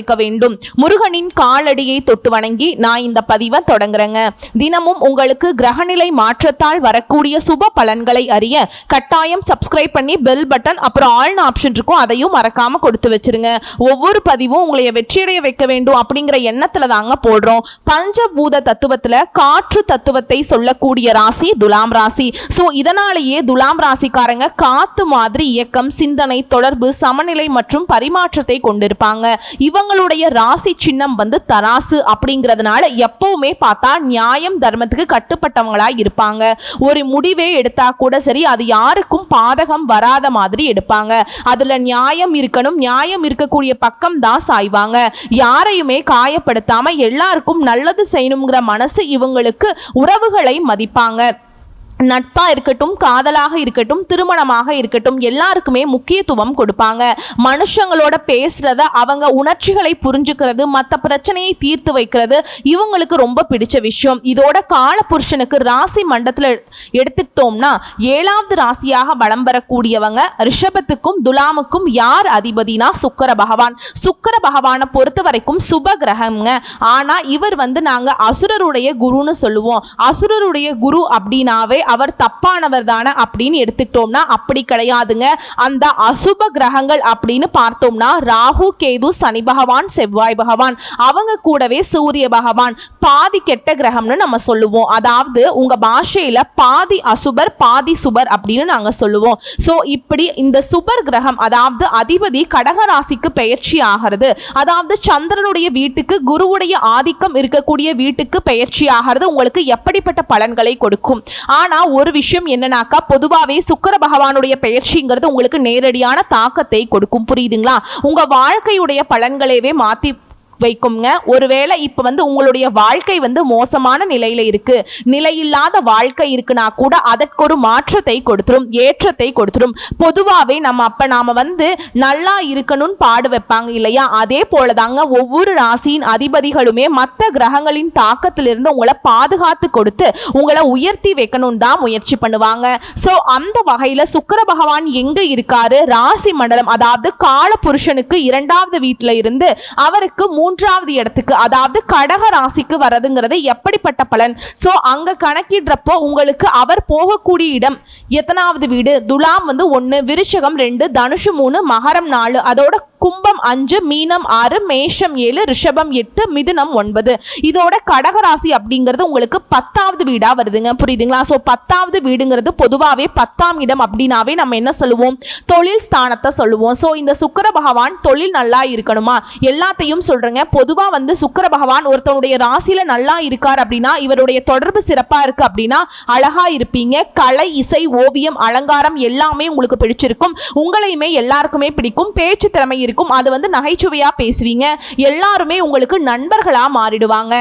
வைக்க வேண்டும். முருகனின் காலடியை தொட்டு வணங்கி நான் இந்த பதிவை தொடங்குறேங்க. தினமும் உங்களுக்கு கிரகநிலை மாற்றத்தால் வரக்கூடிய சுப பலன்களை அறிய கட்டாயம் சப்ஸ்கிரைப் பண்ணி பெல் பட்டன் அப்புறம் ஆல்னு ஆப்ஷன் இருக்கும். அதையும் மறக்காம கொடுத்து வச்சிருங்க. ஒவ்வொரு பதிவும் உங்களை வெற்றியடைய வைக்க வேண்டும் அப்படிங்கிற எண்ணத்துல தாங்க போடுறோம். பஞ்சபூத தத்துவத்துல காற்று தத்துவத்தை சொல்லக்கூடிய ராசி துலாம் ராசி. ஸோ இதனாலேயே துலாம் ராசிக்காரங்க காத்து மாதிரி இயக்கம் சிந்தனை தொடர்பு சமநிலை மற்றும் பரிமாற்றத்தை கொண்டிருப்பாங்க. இவங்க இவங்களுடைய ராசி சின்னம் வந்து தராசு அப்படிங்கிறதுனால எப்பவுமே பார்த்தா நியாயம் தர்மத்துக்கு கட்டுப்பட்டவங்களா இருப்பாங்க. ஒரு முடிவே எடுத்தா கூட சரி அது யாருக்கும் பாதகம் வராத மாதிரி எடுப்பாங்க. அதுல நியாயம் இருக்கணும் நியாயம் இருக்கக்கூடிய பக்கம் தான் சாய்வாங்க. யாரையுமே காயப்படுத்தாம எல்லாருக்கும் நல்லது செய்யணுங்கிற மனசு இவங்களுக்கு உறவுகளை மதிப்பாங்க. நட்பா இருக்கட்டும் காதலாக இருக்கட்டும் திருமணமாக இருக்கட்டும் எல்லாருக்குமே முக்கியத்துவம் கொடுப்பாங்க. மனுஷங்களோட பேசுறத அவங்க உணர்ச்சிகளை புரிஞ்சுக்கிறது மற்ற பிரச்சனையை தீர்த்து வைக்கிறது இவங்களுக்கு ரொம்ப பிடிச்ச விஷயம். இதோட காலபுருஷனுக்கு ராசி மண்டத்தில் எடுத்துக்கிட்டோம்னா ஏழாவது ராசியாக வளம் வரக்கூடியவங்க ரிஷபத்துக்கும் துலாமுக்கும் யார் அதிபதினா சுக்கர பகவான். சுக்கர பகவானை பொறுத்த வரைக்கும் சுப கிரகங்க. ஆனா இவர் வந்து நாங்கள் அசுரருடைய குருன்னு சொல்லுவோம். அசுரருடைய குரு அப்படின்னாவே அவர் தப்பானவர் தானே அப்படின்னு எடுத்துக்கிட்டோம்னா அப்படி கிடையாதுங்க. அந்த அசுப கிரகங்கள் அப்படின்னு பார்த்தோம்னா ராகு கேது சனி பகவான் செவ்வாய் பகவான். அவங்க கூடவே சூரிய பகவான். பாதி கெட்ட கிரகம்னு நம்ம சொல்லுவோம். அதாவது உங்க பாஷையில பாதி அசுபர் பாதி சுபர் அப்படின்னு நாங்க சொல்லுவோம். ஸோ இப்படி இந்த சுபர் கிரகம் அதாவது அதிபதி கடகராசிக்கு பெயர்ச்சி ஆகிறது. அதாவது சந்திரனுடைய வீட்டுக்கு குருவுடைய ஆதிக்கம் இருக்கக்கூடிய வீட்டுக்கு பெயர்ச்சி ஆகிறது. உங்களுக்கு எப்படிப்பட்ட பலன்களை கொடுக்கும்? ஆனால் ஒரு விஷயம் என்னன்னாக்கா பொதுவாகவே சுக்கர பகவானுடைய பெயர்ச்சிங்கிறது உங்களுக்கு நேரடியான தாக்கத்தை கொடுக்கும். புரியுதுங்களா? உங்கள் வாழ்க்கையுடைய பலன்களேவே மாற்றி வைக்குங்க ஒருவேளை இப்போ வந்து உங்களுடைய வாழ்க்கை வந்து மோசமான நிலையில இருக்கு. நிலையில்லாத வாழ்க்கை இருக்குன்னா கூட அதற்கு ஒரு மாற்றத்தை கொடுத்துரும் ஏற்றத்தை கொடுத்துரும். பொதுவாகவே நம்ம அப்போ நாம வந்து நல்லா இருக்கணும்னு பாடு வைப்பாங்க இல்லையா? அதே போல தாங்க ஒவ்வொரு ராசியின் அதிபதிகளுமே மற்ற கிரகங்களின் தாக்கத்திலிருந்து உங்களை பாதுகாத்து கொடுத்து உங்களை உயர்த்தி வைக்கணும் தான் முயற்சி பண்ணுவாங்க. ஸோ அந்த வகையில் சுக்கர பகவான் எங்கே இருக்காரு? ராசி மண்டலம் அதாவது கால புருஷனுக்கு இரண்டாவது வீட்டில் இருந்து அவருக்கு மூன்றாவது இடத்துக்கு அதாவது கடக ராசிக்கு வரதுங்கிறது எப்படிப்பட்ட பலன்? ஸோ அங்க கணக்கிடுறப்போ உங்களுக்கு அவர் போகக்கூடிய இடம் எத்தனாவது வீடு? துலாம் வந்து ஒன்று விருச்சகம் ரெண்டு தனுஷு மூணு மகரம் நாலு அதோட கும்பம் அஞ்சு மீனம் ஆறு மேஷம் ஏழு ரிஷபம் எட்டு மிதுனம் ஒன்பது. இதோட கடகராசி அப்படிங்கிறது உங்களுக்கு பத்தாவது வீடா வருதுங்க. புரியுதுங்களா? ஸோ பத்தாவது வீடுங்கிறது பொதுவாகவே பத்தாம் இடம் அப்படின்னாவே நம்ம என்ன சொல்லுவோம்? தொழில் ஸ்தானத்தை சொல்லுவோம். ஸோ இந்த சுக்கர பகவான் தொழில் நல்லா இருக்கணுமா? எல்லாத்தையும் சொல்றேங்க. பொதுவாக வந்து சுக்கர பகவான் ஒருத்தனுடைய ராசியில நல்லா இருக்கார் அப்படின்னா இவருடைய தொடர்பு சிறப்பாக இருக்கு அப்படின்னா அழகா இருப்பீங்க. கலை இசை ஓவியம் அலங்காரம் எல்லாமே உங்களுக்கு பிடிச்சிருக்கும். உங்களையுமே எல்லாருக்குமே பிடிக்கும். பேச்சு திறமை இருக்கும். அது வந்து நகைச்சுவையா பேசுவீங்க. எல்லாருமே உங்களுக்கு நண்பர்களாக மாறிடுவாங்க.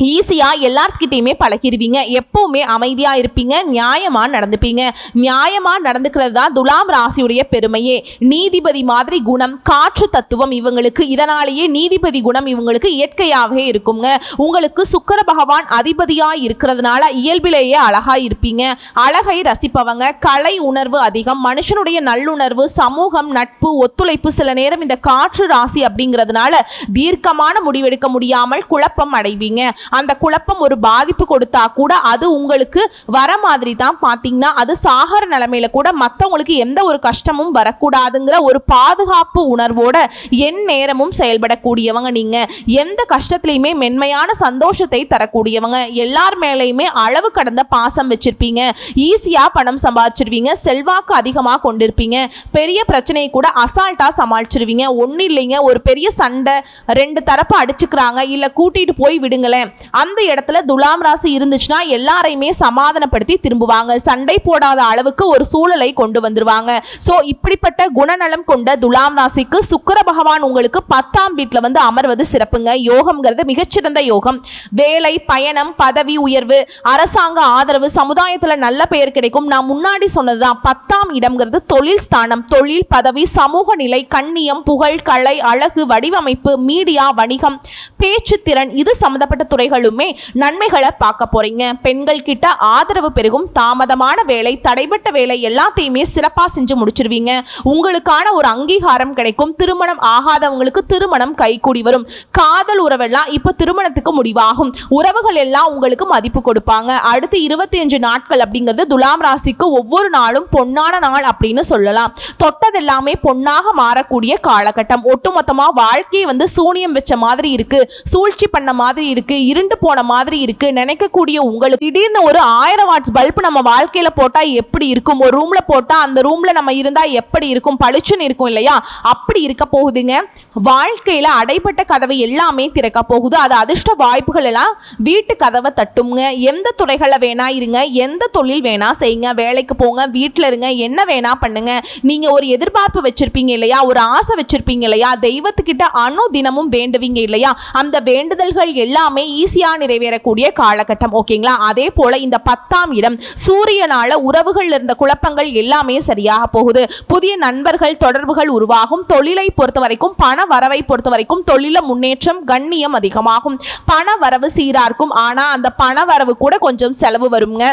ஈஸியாக எல்லாத்துக்கிட்டேயுமே பழகிடுவீங்க எப்போவுமே அமைதியாக இருப்பீங்க. நியாயமாக நடந்துப்பீங்க. நியாயமாக நடந்துக்கிறது தான் துலாம் ராசியுடைய பெருமையே. நீதிபதி மாதிரி குணம் காற்று தத்துவம் இவங்களுக்கு. இதனாலேயே நீதிபதி குணம் இவங்களுக்கு இயற்கையாகவே இருக்குங்க. உங்களுக்கு சுக்கர பகவான் அதிபதியாக இருக்கிறதுனால இயல்பிலேயே அழகாக இருப்பீங்க. அழகை ரசிப்பவங்க கலை உணர்வு அதிகம் மனுஷனுடைய நல்லுணர்வு சமூகம் நட்பு ஒத்துழைப்பு சில நேரம் இந்த காற்று ராசி அப்படிங்கிறதுனால தீர்க்கமான முடிவெடுக்க முடியாமல் குழப்பம் அடைவீங்க. அந்த குழப்பம் ஒரு பாதிப்பு கொடுத்தா கூட அது உங்களுக்கு வர மாதிரி தான் பார்த்தீங்கன்னா அது சாகர நிலைமையில கூட மற்றவங்களுக்கு எந்த ஒரு கஷ்டமும் வரக்கூடாதுங்கிற ஒரு பாதுகாப்பு உணர்வோட என் நேரமும் செயல்படக்கூடியவங்க நீங்க. எந்த கஷ்டத்துலையுமே மென்மையான சந்தோஷத்தை தரக்கூடியவங்க. எல்லார் மேலேயுமே அளவு கடந்த பாசம் வச்சிருப்பீங்க. ஈஸியாக பணம் சம்பாதிச்சிருவீங்க. செல்வாக்கு அதிகமாக கொண்டிருப்பீங்க. பெரிய பிரச்சனையை கூட அசால்ட்டாக சமாளிச்சிருவீங்க. ஒன்றும் இல்லைங்க. ஒரு பெரிய சண்டை ரெண்டு தரப்பு அடிச்சுக்கிறாங்க. இல்லை கூட்டிகிட்டு போய் விடுங்களேன். அந்த இடத்துல துலாம் ராசி இருந்துச்சுன்னா எல்லாரையுமே சமாதானப்படுத்தி திரும்புவாங்க. சண்டை போடாத அளவுக்கு ஒரு சூழலை கொண்டு வந்துருவாங்க. ஸோ இப்படிப்பட்ட குணநலம் கொண்ட துலாம் ராசிக்கு சுக்கர பகவான் உங்களுக்கு பத்தாம் வீட்டில் வந்து அமர்வது சிறப்புங்க. யோகம்ங்கிறது மிகச்சிறந்த யோகம். வேலை பயணம் பதவி உயர்வு அரசாங்க ஆதரவு சமுதாயத்தில் நல்ல பெயர் கிடைக்கும். நான் முன்னாடி சொன்னதுதான் பத்தாம் இடம்ங்கிறது தொழில் ஸ்தானம். தொழில் பதவி சமூக நிலை கண்ணியம் புகழ் கலை அழகு வடிவமைப்பு மீடியா வணிகம் பேச்சு திறன் இது சம்மந்தப்பட்ட துறைகளுமே நன்மைகளை பார்க்க போறீங்க. பெண்கள் கிட்ட ஆதரவு பெருகும் தாமதமான வேலை தடைபட்ட வேலை எல்லாத்தையுமே சிறப்பாக செஞ்சு முடிச்சிருவீங்க. உங்களுக்கான ஒரு அங்கீகாரம் கிடைக்கும். திருமணம் ஆகாதவங்களுக்கு திருமணம் கைகூடி வரும். காதல் உறவெல்லாம் இப்போ திருமணத்துக்கு முடிவாகும். உறவுகள் எல்லாம் உங்களுக்கு மதிப்பு கொடுப்பாங்க. அடுத்து இருபத்தி அஞ்சு நாட்கள் அப்படிங்கிறது துலாம் ராசிக்கு ஒவ்வொரு நாளும் பொன்னான நாள் அப்படின்னு சொல்லலாம். தொட்டதெல்லாமே பொன்னாக மாறக்கூடிய காலகட்டம். ஒட்டுமொத்தமா வாழ்க்கையை வந்து சூனியம் வச்ச மாதிரி இருக்கு. சூழ்ச்சி பண்ண மாதிரி இருக்கு. இருண்டு போன மாதிரி இருக்கு. நினைக்கக்கூடிய உங்களுக்கு திடீர்னு ஒரு ஆயிரம் வாட்ஸ் பல்ப் நம்ம வாழ்க்கையில போட்டா எப்படி இருக்கும்? ஒரு ரூம்ல போட்டா அந்த ரூம்ல நம்ம இருந்தா எப்படி இருக்கும்? பளிச்சுன்னு இருக்கும் இல்லையா? அப்படி இருக்க போகுதுங்க. வாழ்க்கையில அடைப்பட்ட கதவை எல்லாமே திறக்க போகுது. அது அதிர்ஷ்ட வாய்ப்புகள் எல்லாம் வீட்டு கதவை தட்டுங்க. எந்த துறைகளில் வேணா இருங்க. எந்த தொழில் வேணா செய்யுங்க. வேலைக்கு போங்க. வீட்டில் இருங்க. என்ன வேணா பண்ணுங்க. நீங்க ஒரு எதிர்பார்ப்பு வச்சிருப்பீங்க இல்லையா? ஒரு ஆசை வச்சிருப்பீங்க இல்லையா? தெய்வத்துக்கிட்ட அணு தினமும் வேண்டுவீங்க இல்லையா? அந்த வேண்டுதல்கள் எல்லாமே ஈஸியாக நிறைவேறக்கூடிய காலகட்டம் ஓகேங்களா? அதே போல இந்த பத்தாம் இடம் சூரியனால உறவுகள் இருந்த குழப்பங்கள் எல்லாமே சரியாக போகுது. புதிய நண்பர்கள் தொடர்புகள் உருவாகும். தொழிலை பொறுத்த வரைக்கும் பண வரவை பொறுத்த வரைக்கும் தொழில முன்னேற்றம் கண்ணியம் அதிகமாகும். பண வரவு சீரார்க்கும் ஆனால் அந்த பண வரவு கூட கொஞ்சம் செலவு வருங்க.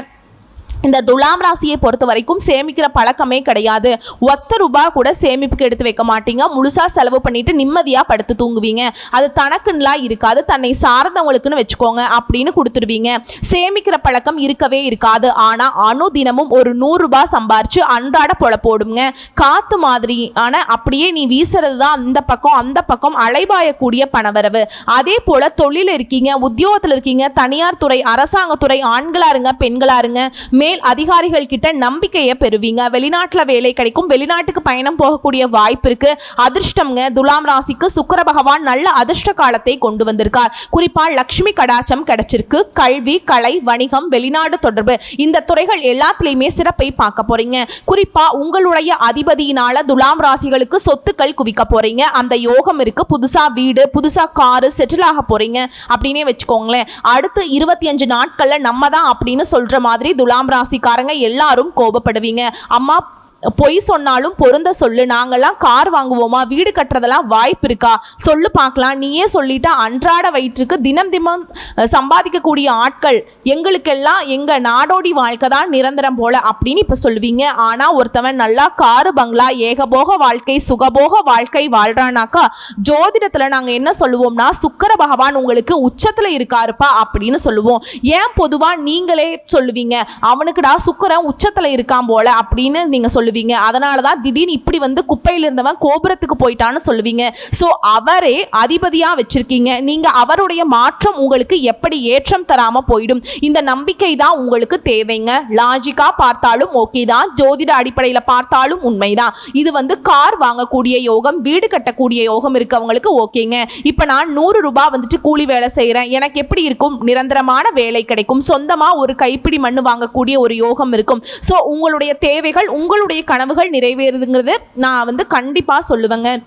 இந்த துலாம் ராசியை பொறுத்த வரைக்கும் சேமிக்கிற பழக்கமே கிடையாது. ஒத்த ரூபா கூட சேமிப்புக்கு எடுத்து வைக்க மாட்டீங்க. முழுசாக செலவு பண்ணிட்டு நிம்மதியாக படுத்து தூங்குவீங்க. அது தனக்குன்னுலாம் இருக்காது. தன்னை சார்ந்தவங்களுக்குன்னு வச்சுக்கோங்க அப்படின்னு கொடுத்துருவீங்க சேமிக்கிற பழக்கம் இருக்கவே இருக்காது. ஆனால் அணு தினமும் ஒரு நூறுரூபா சம்பாரித்து அன்றாட பொல போடுங்க காற்று மாதிரி ஆனால் அப்படியே நீ வீசுறது தான் அந்த பக்கம் அந்த பக்கம் அலைபாயக்கூடிய பணவரவு. அதே போல் தொழில் இருக்கீங்க உத்தியோகத்தில் இருக்கீங்க தனியார் துறை அரசாங்கத்துறை ஆண்களாருங்க இருங்க மே இருங்க மேல் அதிகாரிகள் கிட்ட நம்பிக்கையை பெறுவீங்க. வெளிநாட்டுல வேலை கிடைக்கும். வெளிநாட்டுக்கு பயணம் போகக்கூடிய வாய்ப்பு இருக்கு. அதிர்ஷ்டம்ங்க. துலாம் ராசிக்கு சுக்கர பகவான் நல்ல அதிர்ஷ்ட காலத்தை கொண்டு வந்திருக்கார். குறிப்பா லக்ஷ்மி கடாச்சம் கிடைச்சிருக்கு. கல்வி கலை வணிகம் வெளிநாடு தொடர்பு. இந்த துறைகள் எல்லாத்துலயுமே சிறப்பை பார்க்க போறீங்க. குறிப்பா உங்களுடைய அதிபதியினால துலாம் ராசிகளுக்கு சொத்துக்கள் குவிக்க போறீங்க. அந்த யோகம் இருக்கு. புதுசா வீடு புதுசா காரு செட்டில் ஆக போறீங்க. அப்படின்னே வச்சுக்கோங்களேன். அடுத்து இருபத்தி அஞ்சு நாட்கள்ல நம்ம தான் அப்படின்னு சொல்ற மாதிரி துலாம் ராசிக்காரங்க எல்லாரும் கோபப்படுவீங்க. அம்மா பொய் சொன்னாலும் பொருந்த சொல்லு. நாங்கெல்லாம் கார் வாங்குவோமா? வீடு கட்டுறதெல்லாம் வாய்ப்பு இருக்கா? சொல்லு பார்க்கலாம். நீயே சொல்லிட்ட அன்றாட வயிற்றுக்கு தினம் தினம் சம்பாதிக்கக்கூடிய ஆட்கள் எங்களுக்கெல்லாம் எங்கள் நாடோடி வாழ்க்கை தான் நிரந்தரம் போல அப்படின்னு இப்போ சொல்லுவீங்க. ஆனால் ஒருத்தவன் நல்லா காரு பங்களா ஏகபோக வாழ்க்கை சுகபோக வாழ்க்கை வாழ்றானாக்கா ஜோதிடத்தில் நாங்கள் என்ன சொல்லுவோம்னா சுக்கர பகவான் உங்களுக்கு உச்சத்தில் இருக்காருப்பா அப்படின்னு சொல்லுவோம். ஏன் பொதுவாக நீங்களே சொல்லுவீங்க? அவனுக்குடா சுக்கரன் உச்சத்தில் இருக்கான் போல அப்படின்னு நீங்கள் சொல்லுவீங்க. அதனால தான் திடீர்னு இப்படி வந்து குப்பையில் இருந்தவன் கோபுரத்துக்கு போயிட்டான்னு சொல்லுவீங்க. ஸோ அவரே அதிபதியாக வச்சிருக்கீங்க. நீங்கள் அவருடைய மாற்றம் உங்களுக்கு எப்படி ஏற்றம் தராம போயிடும்? இந்த நம்பிக்கை தான் உங்களுக்கு தேவைங்க. லாஜிக்கா பார்த்தாலும் ஓகே தான். ஜோதிட அடிப்படையில் பார்த்தாலும் உண்மைதான். இது வந்து கார் வாங்கக்கூடிய யோகம் வீடு கட்டக்கூடிய யோகம் இருக்கவங்களுக்கு ஓகேங்க. இப்போ நான் நூறு ரூபாய் வந்துட்டு கூலி வேலை செய்கிறேன் எனக்கு எப்படி இருக்கும்? நிரந்தரமான வேலை கிடைக்கும். சொந்தமாக ஒரு கைப்பிடி மண் வாங்கக்கூடிய ஒரு யோகம் இருக்கும். ஸோ உங்களுடைய தேவைகள் உங்களுடைய கனவுகள் நிறைவேறுதுங்கிறது நான் வந்து கண்டிப்பாக சொல்லுவேங்க.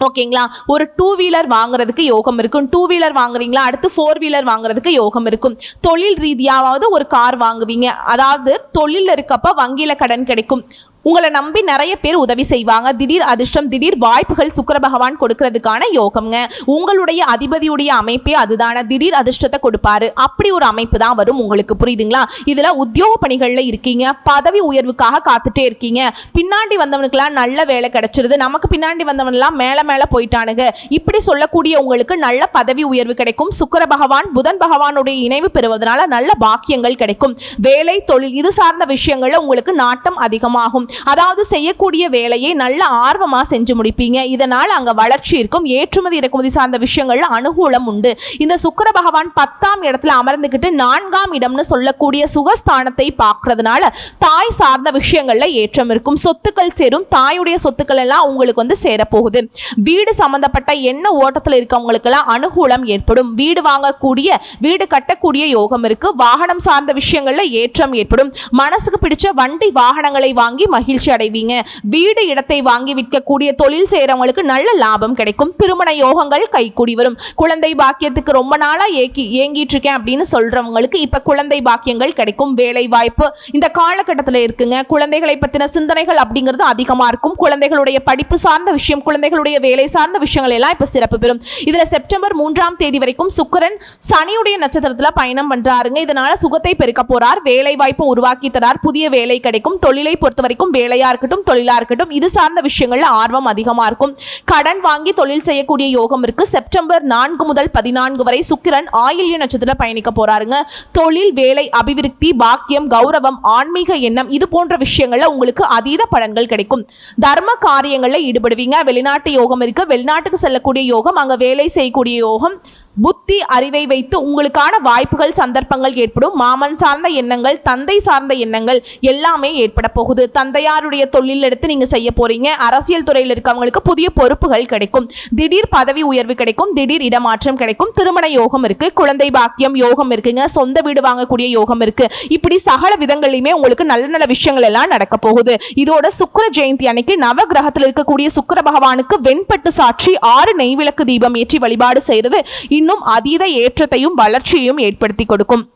ஓகேங்களா? ஒரு டூ வீலர் வாங்குறதுக்கு யோகம் இருக்கும். டூ வீலர் வாங்குறீங்களா? அடுத்து ஃபோர் வீலர் வாங்குறதுக்கு யோகம் இருக்கும். தொழில் ரீதியாவது ஒரு கார் வாங்குவீங்க. அதாவது தொழிலில் இருக்கப்ப வங்கியில் கடன் கிடைக்கும். உங்களை நம்பி நிறைய பேர் உதவி செய்வாங்க. திடீர் அதிர்ஷ்டம் திடீர் வாய்ப்புகள் சுக்கர பகவான் கொடுக்கறதுக்கான யோகம்ங்க. உங்களுடைய அதிபதியுடைய அமைப்பே அதுதான. திடீர் அதிர்ஷ்டத்தை கொடுப்பாரு. அப்படி ஒரு அமைப்பு தான் வரும். உங்களுக்கு புரியுதுங்களா? இதுல உத்தியோக பணிகள்ல இருக்கீங்க. பதவி உயர்வுக்காக காத்துட்டே இருக்கீங்க. பின்னாடி வந்தவனுக்கெல்லாம் நல்ல வேலை கிடைச்சிருது. நமக்கு பின்னாடி வந்தவன்லாம் மேல மேல போயிட்டானுங்க. இப்படி சொல்லக்கூடிய உங்களுக்கு நல்ல பதவி உயர்வு கிடைக்கும். சுக்கர பகவான் புதன் பகவானுடைய இணைவு பெறுவதனால நல்ல பாக்கியங்கள் கிடைக்கும். வேலை தொழில் இது சார்ந்த விஷயங்கள்ல உங்களுக்கு நாட்டம் அதிகமாகும். அதாவது செய்யக்கூடிய வேலையை நல்ல ஆர்வமா செஞ்சு முடிப்பீங்க. இதனால் அங்க வளர்ச்சி இருக்கும். ஏற்றுமதி இறக்குமதி சார்ந்த விஷயங்கள்ல அனுகூலம் உண்டு. இந்த சுக்கர பகவான் பத்தாம் இடத்துல அமர்ந்துகிட்டு நான்காம் இடம்னு சொல்லக்கூடிய சுகஸ்தானத்தை பார்க்கறதுனால தாய் சார்ந்த விஷயங்கள்ல ஏற்றம் இருக்கும். சொத்துக்கள் சேரும். தாயுடைய சொத்துக்கள் எல்லாம் உங்களுக்கு வந்து சேரப்போகுது. வீடு சம்பந்தப்பட்ட என்ன ஓட்டத்தில் இருக்கவங்களுக்கெல்லாம் அனுகூலம் ஏற்படும். வீடு வாங்கக்கூடிய வீடு கட்டக்கூடிய யோகம் இருக்கு. வாகனம் சார்ந்த விஷயங்கள்ல ஏற்றம் ஏற்படும். மனசுக்கு பிடிச்ச வண்டி வாகனங்களை வாங்கி மகிழ்ச்சி அடைவீங்க வீடு இடத்தை வாங்கி விற்கக்கூடிய தொழில் செய்கிறவங்களுக்கு நல்ல லாபம் கிடைக்கும். திருமண யோகங்கள் கைகூடி வரும். குழந்தை பாக்கியத்துக்கு ரொம்ப நாளா ஏக்கி ஏங்கிட்டு இருக்கேன் அப்படின்னு சொல்றவங்களுக்கு இப்போ குழந்தை பாக்கியங்கள் கிடைக்கும். வேலை வாய்ப்பு இந்த காலகட்டத்தில் இருக்குங்க. குழந்தைகளை பற்றின சிந்தனைகள் அப்படிங்கிறது அதிகமாக இருக்கும். குழந்தைகளுடைய படிப்பு சார்ந்த விஷயம் குழந்தைகளுடைய வேலை சார்ந்த விஷயங்கள் எல்லாம் இப்போ சிறப்பு பெறும். இதுல செப்டம்பர் மூன்றாம் தேதி வரைக்கும் சுக்கரன் சனியுடைய நட்சத்திரத்தில் பயணம் பண்றாருங்க. இதனால சுகத்தை பெருக்க போகிறார் வேலை வாய்ப்பு உருவாக்கி தரார். புதிய வேலை கிடைக்கும். தொழிலை பொறுத்த வரைக்கும் வேலையா இருக்கட்டும் தொழிலா இருக்கட்டும் இது சார்ந்த விஷயங்கள்ல ஆர்வம் அதிகமா இருக்கும். கடன் வாங்கி தொழில் செய்யக்கூடிய யோகம் இருக்கு. செப்டம்பர் நான்கு முதல் பதினான்கு வரை சுக்கிரன் ஆயில்ய நட்சத்திர பயணிக்க போறாருங்க. தொழில் வேலை அபிவிருத்தி பாக்கியம் கௌரவம் ஆன்மீக எண்ணம் இது போன்ற விஷயங்கள்ல உங்களுக்கு அதீத பலன்கள் கிடைக்கும். தர்ம காரியங்களில் ஈடுபடுவீங்க. வெளிநாட்டு யோகம் இருக்கு. வெளிநாட்டுக்கு செல்லக்கூடிய யோகம் அங்க வேலை செய்யக்கூடிய யோகம் புத்தி அறிவை வைத்து உங்களுக்கான வாய்ப்புகள் சந்தர்ப்பங்கள் ஏற்படும். மாமன் சார்ந்த எண்ணங்கள் தந்தை சார்ந்த எண்ணங்கள் எல்லாமே ஏற்பட போகுது. தந்தையாருடைய தொழில் எடுத்து நீங்க செய்ய போறீங்க. அரசியல் துறையில் இருக்கவங்களுக்கு புதிய பொறுப்புகள் கிடைக்கும். திடீர் பதவி உயர்வு கிடைக்கும். திடீர் இடமாற்றம் கிடைக்கும். திருமண யோகம் இருக்கு. குழந்தை பாக்கியம் யோகம் இருக்குங்க. சொந்த வீடு வாங்கக்கூடிய யோகம் இருக்கு. இப்படி சகல விதங்களையுமே உங்களுக்கு நல்ல நல்ல விஷயங்கள் எல்லாம் நடக்க போகுது. இதோட சுக்கர ஜெயந்தி அன்னைக்கு நவ கிரகத்தில் இருக்கக்கூடிய சுக்கர பகவானுக்கு வெண்பட்டு சாட்சி ஆறு நெய்விளக்கு தீபம் ஏற்றி வழிபாடு செய்தது. இன்னும் அதீத ஏற்றத்தையும் வளர்ச்சியையும் ஏற்படுத்தி கொடுக்கும்.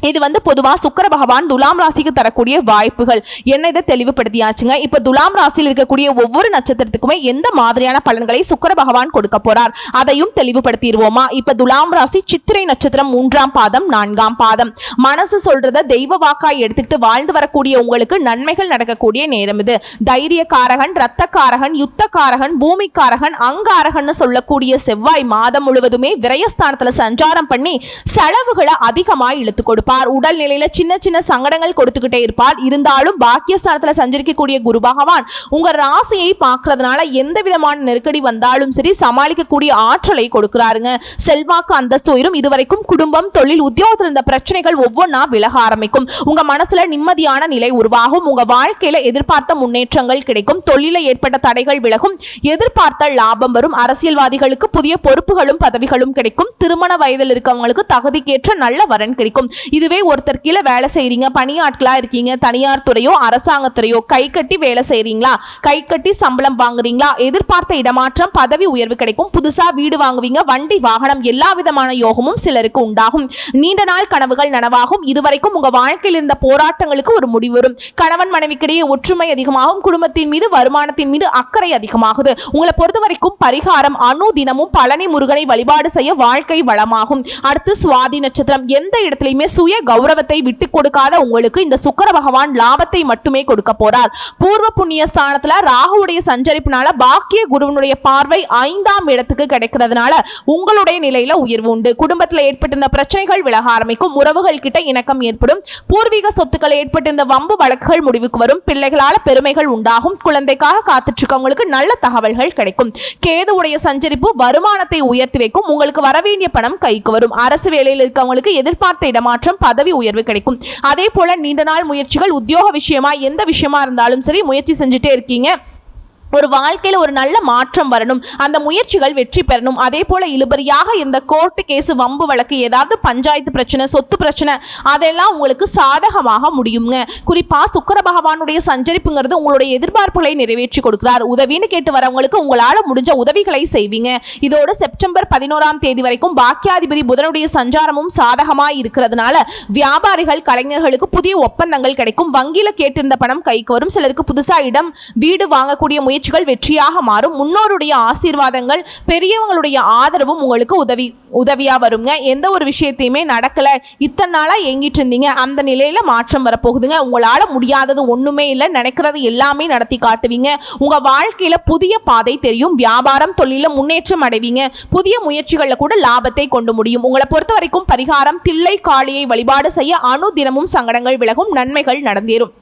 இது வந்து பொதுவாக சுக்கர பகவான் துலாம் ராசிக்கு தரக்கூடிய வாய்ப்புகள். என்ன இதை தெளிவுபடுத்தியாச்சுங்க? இப்போ துலாம் ராசியில் இருக்கக்கூடிய ஒவ்வொரு நட்சத்திரத்துக்குமே எந்த மாதிரியான பலன்களை சுக்கர பகவான் கொடுக்க போறார்? அதையும் தெளிவுபடுத்திடுவோமா? இப்போ துலாம் ராசி சித்திரை நட்சத்திரம் மூன்றாம் பாதம் நான்காம் பாதம். மனசு சொல்றத தெய்வ வாக்காய் எடுத்துக்கிட்டு வாழ்ந்து வரக்கூடிய உங்களுக்கு நன்மைகள் நடக்கக்கூடிய நேரம் இது. தைரியக்காரகன் ரத்தக்காரகன் யுத்தக்காரகன் பூமிக்காரகன் அங்காரகன் சொல்லக்கூடிய செவ்வாய் மாதம் முழுவதுமே விரயஸ்தானத்தில் சஞ்சாரம் பண்ணி செலவுகளை அதிகமாக இழுத்து இருப்பார். உடல் நிலையில சின்ன சின்ன சங்கடங்கள் கொடுத்துக்கிட்டே இருப்பார். இருந்தாலும் பாக்கியஸ்தானத்துல சஞ்சரிக்கக்கூடிய குரு பகவான் உங்க ராசியை பார்க்கறதுனால எந்த விதமான நெருக்கடி வந்தாலும் சரி சமாளிக்கக்கூடிய ஆற்றலை கொடுக்கிறாருங்க. செல்வாக்கு அந்தஸ்து உயரும். இதுவரைக்கும் குடும்பம் தொழில் உத்தியோகத்தில் இருந்த பிரச்சனைகள் ஒவ்வொன்றா விலக ஆரம்பிக்கும். உங்க மனசுல நிம்மதியான நிலை உருவாகும். உங்க வாழ்க்கையில எதிர்பார்த்த முன்னேற்றங்கள் கிடைக்கும். தொழில ஏற்பட்ட தடைகள் விலகும். எதிர்பார்த்த லாபம் வரும். அரசியல்வாதிகளுக்கு புதிய பொறுப்புகளும் பதவிகளும் கிடைக்கும். திருமண வயதில் இருக்கவங்களுக்கு தகுதிக்கேற்ற நல்ல வரன் கிடைக்கும். இதுவே ஒருத்தர் கீழே வேலை செய்கிறீங்க பணியாட்களாக இருக்கீங்க தனியார் துறையோ அரசாங்கத்துறையோ கை கட்டி வேலை செய்கிறீங்களா கை கட்டி சம்பளம் வாங்குறீங்களா? எதிர்பார்த்த இடமாற்றம் பதவி உயர்வு கிடைக்கும். புதுசாக வீடு வாங்குவீங்க வண்டி வாகனம் எல்லா விதமான யோகமும் சிலருக்கு உண்டாகும். நீண்ட நாள் கனவுகள் நனவாகும். இதுவரைக்கும் உங்கள் வாழ்க்கையில் இருந்த போராட்டங்களுக்கு ஒரு முடிவு வரும். கணவன் மனைவிக்கிடையே ஒற்றுமை அதிகமாகும். குடும்பத்தின் மீது வருமானத்தின் மீது அக்கறை அதிகமாகுது. உங்களை பொறுத்த வரைக்கும் பரிகாரம் அணு தினமும் பழனி முருகனை வழிபாடு செய்ய வாழ்க்கை வளமாகும். அடுத்து சுவாதி நட்சத்திரம். எந்த இடத்துலையுமே சுய கௌரவத்தை விட்டு கொடுக்காத உங்களுக்கு இந்த சுக்கர பகவான் லாபத்தை மட்டுமே கொடுக்க போறார். பூர்வ புண்ணிய ஸ்தானத்துல ராகுவுடைய சஞ்சரிப்பினால பாக்கிய குருவனுடைய பார்வை ஐந்தாம் இடத்துக்கு கிடைக்கிறதுனால உங்களுடைய நிலையில உயர்வு உண்டு. குடும்பத்துல ஏற்பட்டிருந்த பிரச்சனைகள் விலக ஆரம்பிக்கும். உறவுகள் கிட்ட இணக்கம் ஏற்படும். பூர்வீக சொத்துக்கள் ஏற்பட்டிருந்த வம்பு வழக்குகள் முடிவுக்கு வரும். பிள்ளைகளால பெருமைகள் உண்டாகும். குழந்தைக்காக காத்துட்டு இருக்கவங்களுக்கு நல்ல தகவல்கள் கிடைக்கும். கேதுவுடைய சஞ்சரிப்பு வருமானத்தை உயர்த்தி வைக்கும். உங்களுக்கு வரவேண்டிய பணம் கைக்கு வரும். அரசு வேலையில் இருக்கவங்களுக்கு எதிர்பார்த்த இடமாற்றம் பதவி உயர்வு கிடைக்கும். அதே போல நீண்ட நாள் முயற்சிகள் உத்தியோக விஷயமா எந்த விஷயமா இருந்தாலும் சரி முயற்சி செஞ்சுட்டே இருக்கீங்க. ஒரு வாழ்க்கையில் ஒரு நல்ல மாற்றம் வரணும். அந்த முயற்சிகள் வெற்றி பெறணும். அதே போல இழுபறியாக இந்த கோர்ட்டு கேஸ் வம்பு வழக்கு ஏதாவது பஞ்சாயத்து பிரச்சனை சொத்து பிரச்சனை அதெல்லாம் உங்களுக்கு சாதகமாக முடியுங்க. குறிப்பா சுக்கர பகவானுடைய சஞ்சரிப்புங்கிறது உங்களுடைய எதிர்பார்ப்புகளை நிறைவேற்றி கொடுக்கிறார். உதவின்னு கேட்டு வரவங்களுக்கு உங்களால முடிஞ்ச உதவிகளை செய்வீங்க. இதோடு செப்டம்பர் பதினோராம் தேதி வரைக்கும் பாக்கியாதிபதி புதனுடைய சஞ்சாரமும் சாதகமாக இருக்கிறதுனால வியாபாரிகள் கலைஞர்களுக்கு புதிய ஒப்பந்தங்கள் கிடைக்கும். வங்கியில கேட்டிருந்த பணம் கைக்கு வரும். சிலருக்கு புதுசா இடம் வீடு வாங்கக்கூடிய முயற்சிகள் வெற்றியாக மாறும். முன்னோருடைய ஆசீர்வாதங்கள் பெரியவங்களுடைய ஆதரவும் உங்களுக்கு உதவி உதவியாக வருங்க. எந்த ஒரு விஷயத்தையுமே நடக்கலை. இத்தனை நாளாக எங்கிட்டு இருந்தீங்க. அந்த நிலையில் மாற்றம் வரப்போகுதுங்க. உங்களால் முடியாதது ஒன்றுமே இல்லை நினைக்கிறது எல்லாமே நடத்தி காட்டுவீங்க. உங்கள் வாழ்க்கையில் புதிய பாதை தெரியும். வியாபாரம் தொழிலில் முன்னேற்றம் அடைவீங்க. புதிய முயற்சிகளில் கூட லாபத்தை கொண்டு முடியும். உங்களை பொறுத்த வரைக்கும் பரிகாரம் தில்லை காளியை வழிபாடு செய்ய அணு தினமும் சங்கடங்கள் விலகும். நன்மைகள் நடந்தேறும்.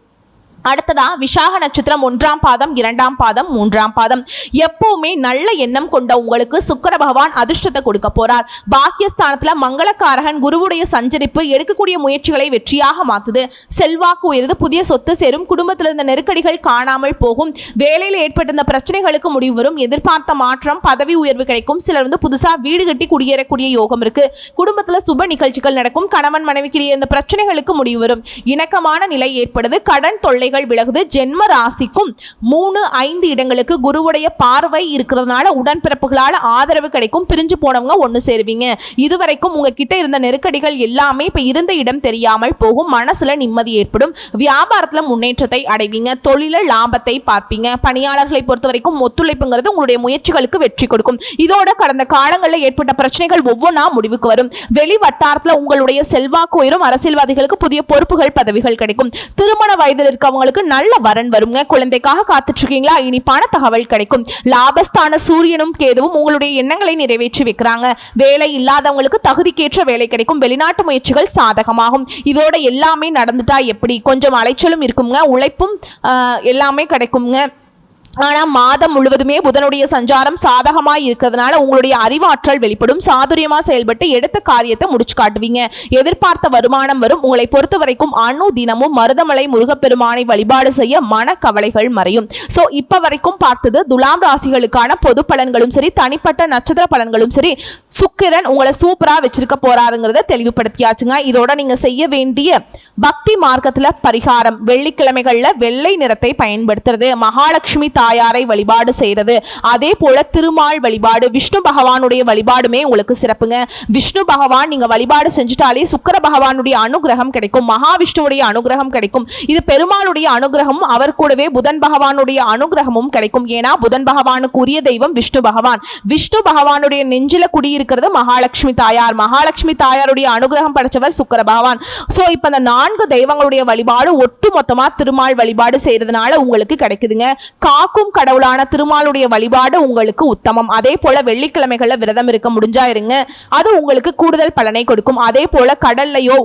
அடுத்ததா விசாக நட்சத்திரம் ஒன்றாம் பாதம் இரண்டாம் பாதம் மூன்றாம் பாதம். எப்பவுமே நல்ல எண்ணம் கொண்ட உங்களுக்கு சுக்கர பகவான் அதிர்ஷ்டத்தை கொடுக்க போறார். பாக்கியஸ்தானத்துல மங்களக்காரகன் குருவுடைய சஞ்சரிப்பு எடுக்கக்கூடிய முயற்சிகளை வெற்றியாக மாத்துது. செல்வாக்கு உயர்ந்து புதிய சொத்து சேரும் குடும்பத்தில் இருந்த நெருக்கடிகள் காணாமல் போகும். வேலையில் ஏற்பட்டிருந்த பிரச்சனைகளுக்கு முடிவு வரும். எதிர்பார்த்த மாற்றம் பதவி உயர்வு கிடைக்கும். சிலர் வந்து புதுசா வீடு கட்டி குடியேறக்கூடிய யோகம் இருக்கு. குடும்பத்துல சுப நிகழ்ச்சிகள் நடக்கும். கணவன் மனைவிக்கிடையே இந்த பிரச்சனைகளுக்கு முடிவு வரும். இணக்கமான நிலை ஏற்படுது. கடன் தொல்லைகள் விலகுது. ஜென்ம ராசிக்கும் மூணு ஐந்து இடங்களுக்கு குருவுடைய பார்வை இருக்கிறதுனால உடன்பிறப்புகளால் ஆதரவு கிடைக்கும். பிரிஞ்சு போனவங்க ஒன்று சேருவீங்க. இதுவரைக்கும் உங்ககிட்ட இருந்த நெருக்கடிகள் எல்லாமே இப்போ இருந்த இடம் தெரியாமல் போகும். மனசுல நிம்மதி ஏற்படும். வியாபாரத்தில் முன்னேற்றத்தை அடைவீங்க. தொழில லாபத்தை பார்ப்பீங்க. பணியாளர்களை பொறுத்த வரைக்கும் ஒத்துழைப்புங்கிறது உங்களுடைய முயற்சிகளுக்கு வெற்றி கொடுக்கும். இதோட கடந்த காலங்களில் ஏற்பட்ட பிரச்சனைகள் ஒவ்வொன்றா முடிவுக்கு வரும். வெளி வட்டாரத்தில் உங்களுடைய செல்வாக்கு உயரும். அரசியல்வாதிகளுக்கு புதிய பொறுப்புகள் பதவிகள் கிடைக்கும். திருமண வயதில் உங்களுக்கு நல்ல வரன் வருங்க. குழந்தைக்காக காத்துட்டு இருக்கீங்களா இனி பண தகவல் கிடைக்கும். லாபஸ்தான சூரியனும் கேதுவும் உங்களுடைய எண்ணங்களை நிறைவேற்றி வைக்கிறாங்க. வேலை இல்லாதவங்களுக்கு தகுதிக்கேற்ற வேலை கிடைக்கும். வெளிநாட்டு முயற்சிகள் சாதகமாகும். இதோட எல்லாமே நடந்துட்டா எப்படி? கொஞ்சம் அலைச்சலும் இருக்குங்க. உழைப்பும் எல்லாமே கிடைக்குங்க. ஆனால் மாதம் முழுவதுமே புதனுடைய சஞ்சாரம் சாதகமாக இருக்கிறதுனால உங்களுடைய அறிவாற்றல் வெளிப்படும். சாதுரியமாக செயல்பட்டு எடுத்த காரியத்தை முடிச்சு காட்டுவீங்க. எதிர்பார்த்த வருமானம் வரும். உங்களை பொறுத்த வரைக்கும் அணு தினமும் மருதமலை முருகப்பெருமானை வழிபாடு செய்ய மனக்கவலைகள் மறையும். ஸோ இப்போ வரைக்கும் பார்த்தது துலாம் ராசிகளுக்கான பொது பலன்களும் சரி தனிப்பட்ட நட்சத்திர பலன்களும் சரி சுக்கிரன் உங்களை சூப்பராக வச்சிருக்க போறாருங்கிறத தெளிவுபடுத்தியாச்சுங்க. இதோட நீங்கள் செய்ய வேண்டிய பக்தி மார்க்கத்தில் பரிகாரம் வெள்ளிக்கிழமைகளில் வெள்ளை நிறத்தை பயன்படுத்துறது மகாலட்சுமி தாயாரை வழிபாடு செய்கிறது அதே போல திருமால் வழிபாடு விஷ்ணு பகவானுடைய வழிபாடுமே உங்களுக்கு சிறப்புங்க. விஷ்ணு பகவான் நீங்க வழிபாடு செஞ்சுட்டாலே சுக்கர பகவானுடைய அனுகிரகம் கிடைக்கும். மகாவிஷ்ணுவுடைய அனுகிரகம் கிடைக்கும். இது பெருமாளுடைய அனுகிரகமும் அவர் கூடவே புதன் பகவானுடைய அனுகிரகமும் கிடைக்கும். ஏன்னா புதன் பகவானுக்கு உரிய தெய்வம் விஷ்ணு பகவான். விஷ்ணு பகவானுடைய நெஞ்சில குடியிருக்கிறது மகாலட்சுமி தாயார். மகாலட்சுமி தாயாருடைய அனுகிரகம் படைச்சவர் சுக்கர பகவான். ஸோ இப்போ அந்த நான்கு தெய்வங்களுடைய வழிபாடு ஒட்டு மொத்தமாக திருமால் வழிபாடு செய்யறதுனால உங்களுக்கு கிடைக்குதுங்க. காக்கும் கடவுளான திருமாலுடைய வழிபாடு உங்களுக்கு உத்தமம். அதே போல வெள்ளிக்கிழமைகளில் விரதம் இருக்க முடிஞ்சா இருங்க. அது உங்களுக்கு கூடுதல் பலனை கொடுக்கும். அதே போல கடல்லையோ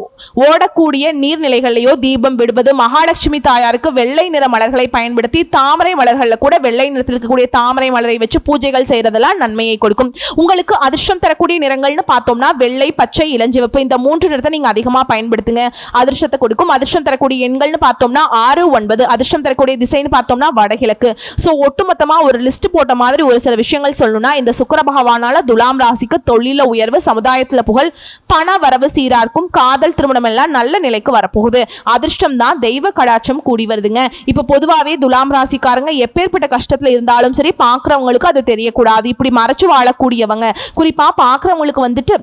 ஓடக்கூடிய நீர்நிலைகளையோ தீபம் விடுவது மகாலட்சுமி தாயாருக்கு வெள்ளை நிற மலர்களை பயன்படுத்தி தாமரை மலர்களில் கூட வெள்ளை நிறத்தில் இருக்கக்கூடிய தாமரை மலரை வச்சு பூஜைகள் செய்யறதெல்லாம் நன்மையை கொடுக்கும். உங்களுக்கு அதிர்ஷ்டம் தரக்கூடிய நிறங்கள்னு பார்த்தோம்னா வெள்ளை பச்சை இளஞ்சிவப்பு இந்த மூன்று நிறத்தை நீங்க அதிகமாக பயன்படுத்துங்க. அதிர்ஷ்டத்தை கொடுக்கும். அதிர்ஷ்டம் தரக்கூடிய எண்கள்னு பார்த்தோம்னா ஆறு ஒன்பது. அதிர்ஷ்டம் தரக்கூடிய திசைன்னு பார்த்தோம்னா வடகிழக்கு. ஸோ ஒட்டுமொத்தமாக ஒரு லிஸ்ட் போட்ட மாதிரி ஒரு சில விஷயங்கள் சொல்லணும்னா இந்த சுக்கர பகவானால துலாம் ராசிக்கு தொழில உயர்வு சமுதாயத்தில் புகழ் பண வரவு சீரார்க்கும் காதல் திருமணம் எல்லாம் நல்ல நிலைக்கு வரப்போகுது. அதிர்ஷ்டம் தான் தெய்வ கடாட்சம் கூடி வருதுங்க. இப்போ பொதுவாகவே துலாம் ராசிக்காரங்க எப்பேற்பட்ட கஷ்டத்தில் இருந்தாலும் சரி பார்க்குறவங்களுக்கு அது தெரியக்கூடாது. இப்படி மறைச்சு வாழக்கூடியவங்க குறிப்பாக பார்க்குறவங்களுக்கு வந்துட்டு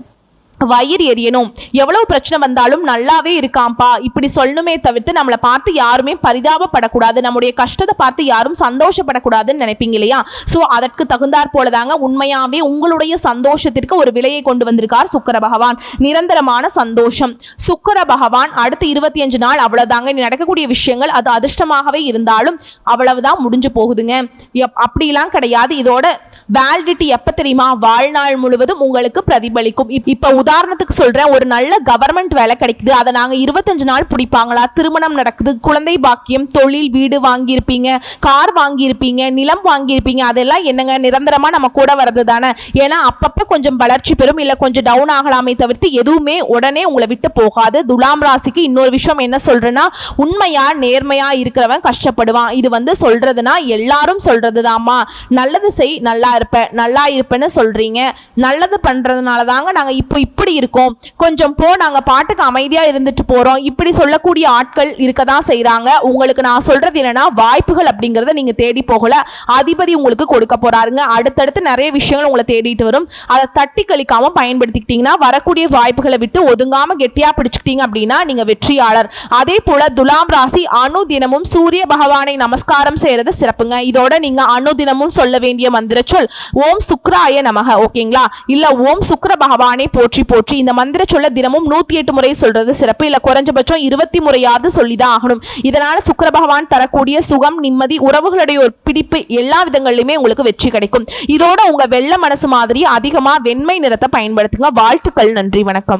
வயிறு எரியணும். எவ்வளவு பிரச்சனை வந்தாலும் நல்லாவே இருக்காம்ப்பா இப்படி சொல்லணுமே தவிர்த்து நம்மளை பார்த்து யாருமே பரிதாபப்படக்கூடாது. நம்முடைய கஷ்டத்தை பார்த்து யாரும் சந்தோஷப்படக்கூடாதுன்னு நினைப்பீங்க இல்லையா? ஸோ அதற்கு தகுந்தாற் போல தாங்க உண்மையாவே உங்களுடைய சந்தோஷத்திற்கு ஒரு விலையை கொண்டு வந்திருக்கார் சுக்கர பகவான். நிரந்தரமான சந்தோஷம். சுக்கர பகவான் அடுத்த இருபத்தி அஞ்சு நாள் அவ்வளவுதாங்க. நடக்கக்கூடிய விஷயங்கள் அது அதிர்ஷ்டமாகவே இருந்தாலும் அவ்வளவுதான் முடிஞ்சு போகுதுங்க. எப்- அப்படிலாம் கிடையாது. இதோட வேலிடிட்டி எப்ப தெரியுமா? வாழ்நாள் முழுவதும் உங்களுக்கு பிரதிபலிக்கும். இப்- உதாரணத்துக்கு சொல்றேன் ஒரு நல்ல கவர்மெண்ட் வேலை கிடைக்குது அதை நாங்க இருபத்தஞ்சு நாள் பிடிப்பாங்களா? திருமணம் நடக்குது குழந்தை பாக்கியம் தொழில் வீடு வாங்கியிருப்பீங்க கார் வாங்கியிருப்பீங்க நிலம் வாங்கியிருப்பீங்க அதெல்லாம் என்னங்க நிரந்தரமா நம்ம கூட வர்றது தானே? ஏன்னா அப்பப்ப கொஞ்சம் வளர்ச்சி பெறும் இல்ல கொஞ்சம் டவுன் ஆகலாமே தவிர்த்து எதுவுமே உடனே உங்களை விட்டு போகாது. துலாம் ராசிக்கு இன்னொரு விஷயம் என்ன சொல்றேன்னா உண்மையா நேர்மையா இருக்கிறவன் கஷ்டப்படுவான். இது வந்து சொல்றதுன்னா எல்லாரும் சொல்றதுதாம்மா. நல்லது செய் நல்லா இருப்ப நல்லா இருப்பேன்னு சொல்றீங்க. நல்லது பண்றதுனால தாங்க நாங்க இப்போ இப்படி இருக்கும். கொஞ்சம் போ நாங்கள் பாட்டுக்கு அமைதியாக இருந்துட்டு போகிறோம் இப்படி சொல்லக்கூடிய ஆட்கள் இருக்க தான் செய்கிறாங்க உங்களுக்கு நான் சொல்கிறது என்னென்னா வாய்ப்புகள் அப்படிங்கிறத நீங்கள் தேடி போகல. அதிபதி உங்களுக்கு கொடுக்க போறாருங்க. அடுத்தடுத்து நிறைய விஷயங்கள் உங்களை தேடிட்டு வரும். அதை தட்டி கழிக்காமல் பயன்படுத்திக்கிட்டீங்கன்னா வரக்கூடிய வாய்ப்புகளை விட்டு ஒதுங்காமல் கெட்டியாக பிடிச்சிக்கிட்டீங்க அப்படின்னா நீங்கள் வெற்றியாளர். அதே போல் துலாம் ராசி அணு தினமும் சூரிய பகவானை நமஸ்காரம் செய்கிறது சிறப்புங்க. இதோட நீங்கள் அணு தினமும் சொல்ல வேண்டிய மந்திர சொல் ஓம் சுக்ராய நமக ஓகேங்களா? இல்லை ஓம் சுக்ர பகவானை போற்றி போற்றி. இந்த மந்திர சொல்ல தினமும் நூத்தி எட்டு முறை சொல்றது சிறப்பு. இல்ல குறைஞ்சபட்சம் இருபத்தி முறையாவது சொல்லிதான் ஆகணும். இதனால சுக்கர பகவான் தரக்கூடிய சுகம் நிம்மதி உறவுகளுடைய ஒரு பிடிப்பு எல்லா விதங்களிலுமே உங்களுக்கு வெற்றி கிடைக்கும். இதோட உங்க வெள்ள மனசு மாதிரி அதிகமா வெண்மை நிறத்தை பயன்படுத்துங்க. வாழ்த்துக்கள் நன்றி வணக்கம்.